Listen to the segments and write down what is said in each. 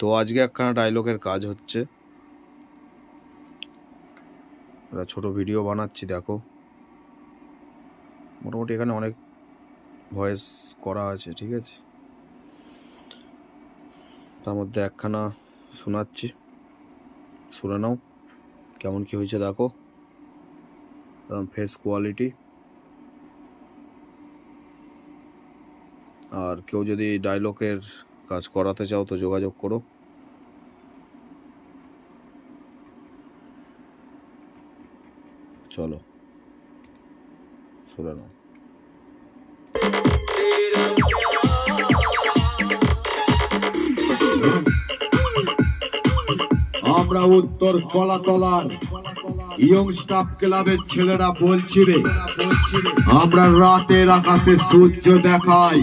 তো আজকে একখানা ডায়লগের কাজ হচ্ছে। একটা ছোট ভিডিও বানাচ্ছি, দেখো। মোটামুটি এখানে অনেক ভয়েস করা আছে, ঠিক আছে? তার মধ্যে একখানা শোনাচ্ছি। শুনে নাও, কেমন কি হয়েছে দেখো। ফেস কোয়ালিটি আর কেউ যদি ডায়লগের কাজ করাতে চাও তো যোগাযোগ করো। চলো। নাও। আমরা উত্তর কলাতলার ইয়ং স্টাফ ক্লাবের ছেলেরা বলছি রে, আমরা রাতের আকাশে সূর্য দেখাই,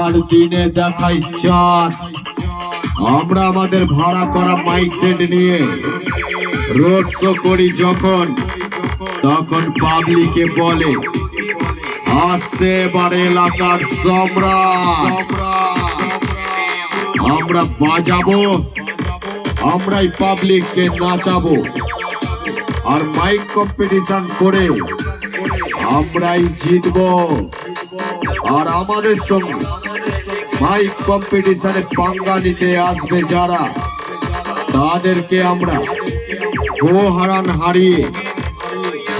আর দিনে দেখাই চাঁদ। আমরা আমাদের ভাড়া করা মাইক সেট নিয়ে রোড শো করি যখন তখন পাবলিকে বলে, আসছে এবার এলাকার সম্রাট। আমরা বাজাবো, আমরাই পাবলিককে নাচাবো। আর মাইক কম্পিটিশন করে আমরাই জিতবো। আর আমাদের সঙ্গে মাইক কম্পিটিশনে পাঙ্গা নিতে আসবে যারা, তাদেরকে আমরা গো হারান হারিয়ে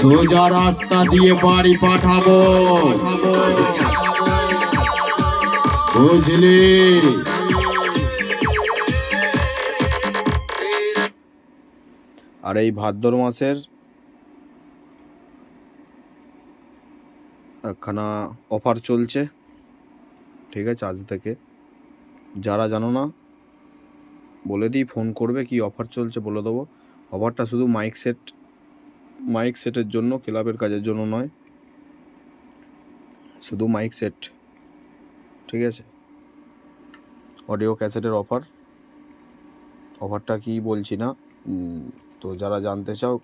সোজা রাস্তা দিয়ে বাড়ি পাঠাবো। বুঝলি? আর এই ভাদ্র মাসের একখানা অফার চলছে। ঠিক আছে, আজ থেকে। যারা জানো না, বলে দিই, ফোন করবে, কি অফার চলছে বলে দেবো। অফারটা শুধু মাইক সেট মাইক সেটের জন্য, ক্লাবের কাজের জন্য নয়। শুধু মাইক সেট ঠিক আছে? অডিও ক্যাসেটের অফার অফারটা কি বলছি না? তো যারা জানতে চাও,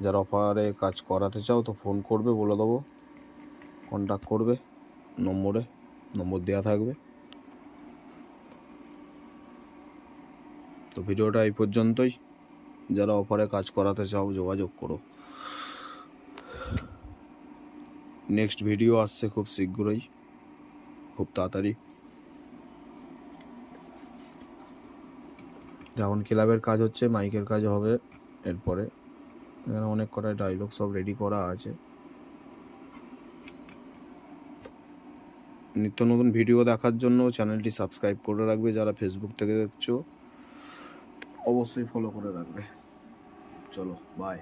যারা অফারে কাজ করাতে চাও, তো ফোন করবে, বলে দেবো। কন্ট্যাক্ট করবে, নম্বরে, নম্বর দেওয়া থাকবে। তো ভিডিওটা এই পর্যন্তই। যারা অফারে কাজ করাতে চাও, যোগাযোগ করো। নেক্সট ভিডিও আসছে খুব শীঘ্রই, খুব তাড়াতাড়ি। যেমন ক্লাবের কাজ হচ্ছে, মাইকের কাজ হবে এরপরে। এখানে অনেক কটা ডায়লগ সব রেডি করা আছে। নিত্য নতুন ভিডিও দেখার জন্য চ্যানেলটি সাবস্ক্রাইব করে রাখবে, যারা ফেসবুক থেকে দেখছ, অবশ্যই ফলো করে রাখবে। চলো বাই